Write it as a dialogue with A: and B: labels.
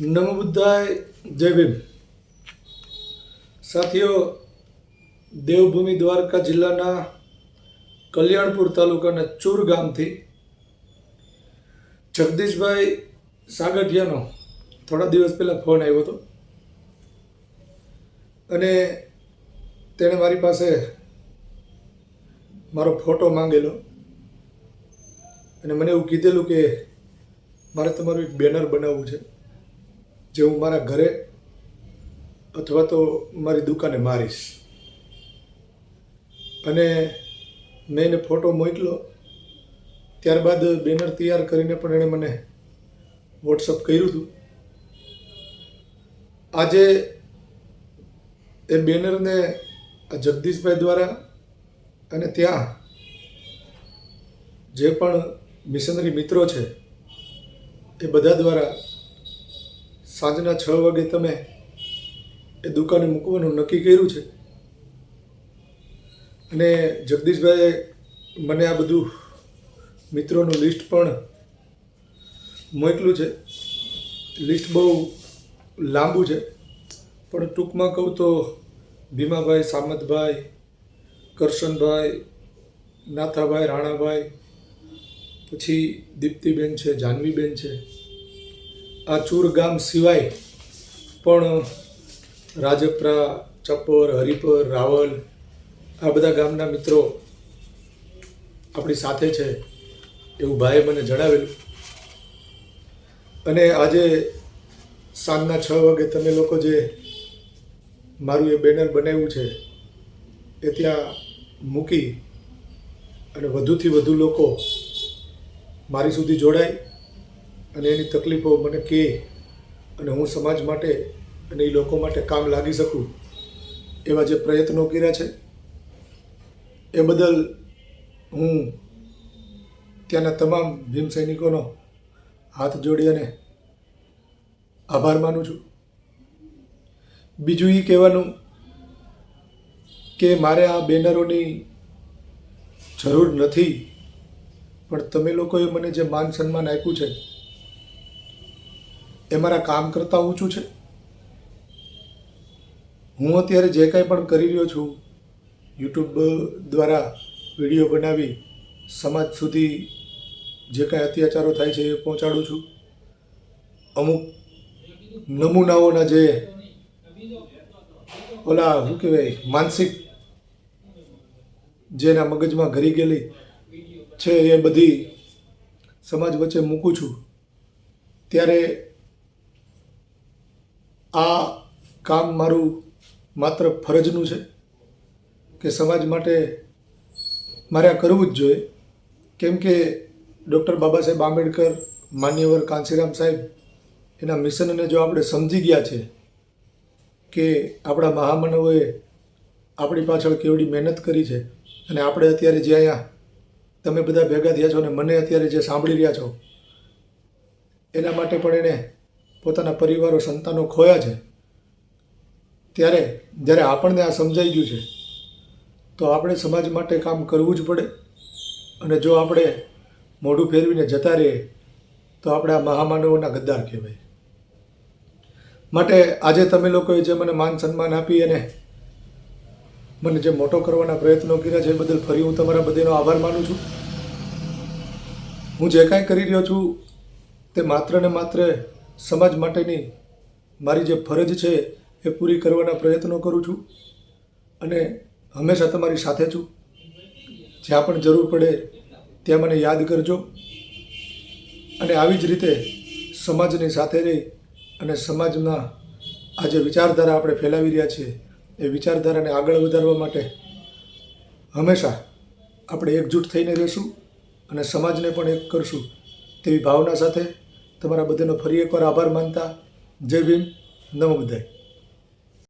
A: નમો બુદ્ધાય, જય ભીમ. સાથીઓ, દેવભૂમિ દ્વારકા જિલ્લાના કલ્યાણપુર તાલુકાના ચૂર ગામથી જગદીશભાઈ સાગઠિયાનો થોડા દિવસ પહેલાં ફોન આવ્યો હતો. અને તેણે મારી પાસે મારો ફોટો માંગેલો અને મને એવું કીધેલું કે મારે તમારું એક બેનર બનાવવું છે. જે હું મારા ઘરે અથવા તો મારી દુકાને મારીશ. અને મેં એને ફોટો મોકલ્યો ત્યારબાદ બેનર તૈયાર કરીને પણ એણે મને વોટ્સઅપ કર્યું હતું. આજે એ બેનરને આ જગદીશભાઈ દ્વારા અને ત્યાં જે પણ મિશનરી મિત્રો છે એ બધા દ્વારા સાંજના છ વાગે તમે એ દુકાને મૂકવાનું નક્કી કર્યું છે? અને જગદીશભાઈએ મને આ બધું મિત્રોનું લિસ્ટ પણ મોકલું છે. લિસ્ટ બહુ લાંબુ છે. પણ ટૂંકમાં કહું તો ભીમાભાઈ, સામતભાઈ, કરશનભાઈ, નાથાભાઈ, રાણાભાઈ, પછી દીપ્તિબેન છે, જાનવીબેન છે. આ ચૂર ગામ સિવાય પણ રાજપરા ચપ્પર હરિપર, રાવલ આ બધા ગામના મિત્રો આપણી સાથે છે એવું ભાઈએ મને જણાવેલું. અને આજે સાંજના છ વાગે તમે લોકો જે મારું એ બેનર બનાવ્યું છે એ ત્યાં મૂકી અને વધુથી વધુ લોકો મારી સુધી જોડાય. અને એની તકલીફો મને કહે અને હું સમાજ માટે અને એ લોકો માટે કામ લાગી શકું એવા જે પ્રયત્નો કર્યા છે, એ બદલ હું ત્યાંના તમામ ભીમ સૈનિકોનો હાથ જોડી અને આભાર માનું છું. બીજું એ કહેવાનું કે મારે આ બેનરોની જરૂર નથી, પણ તમે લોકોએ મને જે માન સન્માન આપ્યું છે એ મારા કામ કરતાં ઊંચું છે. હું અત્યારે જે કાંઈ પણ કરી રહ્યો છું, યુટ્યુબ દ્વારા વીડિયો બનાવી, સમાજ સુધી જે કાંઈ અત્યાચારો થાય છે એ પહોંચાડું છું. અમુક નમૂનાઓના જે ઓલા શું કહેવાય, માનસિક જેના મગજમાં ઘરી ગયેલી છે એ બધી સમાજ વચ્ચે મૂકું છું. ત્યારે આ કામ મારું માત્ર ફરજનું છે કે સમાજ માટે મારે આ કરવું જ જોઈએ. કેમ કે ડૉક્ટર બાબા સાહેબ આંબેડકર, માન્યવર કાંસીરામ સાહેબ એના મિશનને જો આપણે સમજી ગયા છે કે આપણા મહામાનવોએ આપણી પાછળ કેવડી મહેનત કરી છે અને આપણે અત્યારે જે અહીંયા તમે બધા ભેગા થયા છો અને મને અત્યારે જે સાંભળી રહ્યા છો, એના માટે પણ એણે પોતાના પરિવારો સંતાનો ખોયા છે, ત્યારે જ્યારે આપણને આ સમજાઈ ગયું છે, તો આપણે સમાજ માટે કામ કરવું જ પડે. અને જો આપણે મોઢું ફેરવીને જતા રહીએ, તો આપણે આ મહામાનવોના ગદ્દાર કહેવાય. માટે આજે તમે લોકોએ જે મને માન સન્માન આપી અને મને જે મોટો કરવાના પ્રયત્નો કર્યા છે, એ બદલ ફરી હું તમારા બધાનો આભાર માનું છું. હું જે કાંઈ કરી રહ્યો છું, તે માત્ર ને માત્ર સમાજ માટેની મારી જે ફરજ છે એ પૂરી કરવાના પ્રયત્નો કરું છું અને હંમેશા તમારી સાથે છું. જ્યાં પણ જરૂર પડે ત્યાં મને યાદ કરજો અને આવી જ રીતે સમાજની સાથે રહી અને સમાજના આ જે વિચારધારા આપણે ફેલાવી રહ્યા છીએ, એ વિચારધારાને આગળ વધારવા માટે હંમેશા આપણે એકજૂટ થઈને રહીશું અને સમાજને પણ એક કરશું તેવી ભાવના સાથે તમારા બધાનો ફરી એકવાર આભાર માનતા. જય ભીમ. નમો બધાય.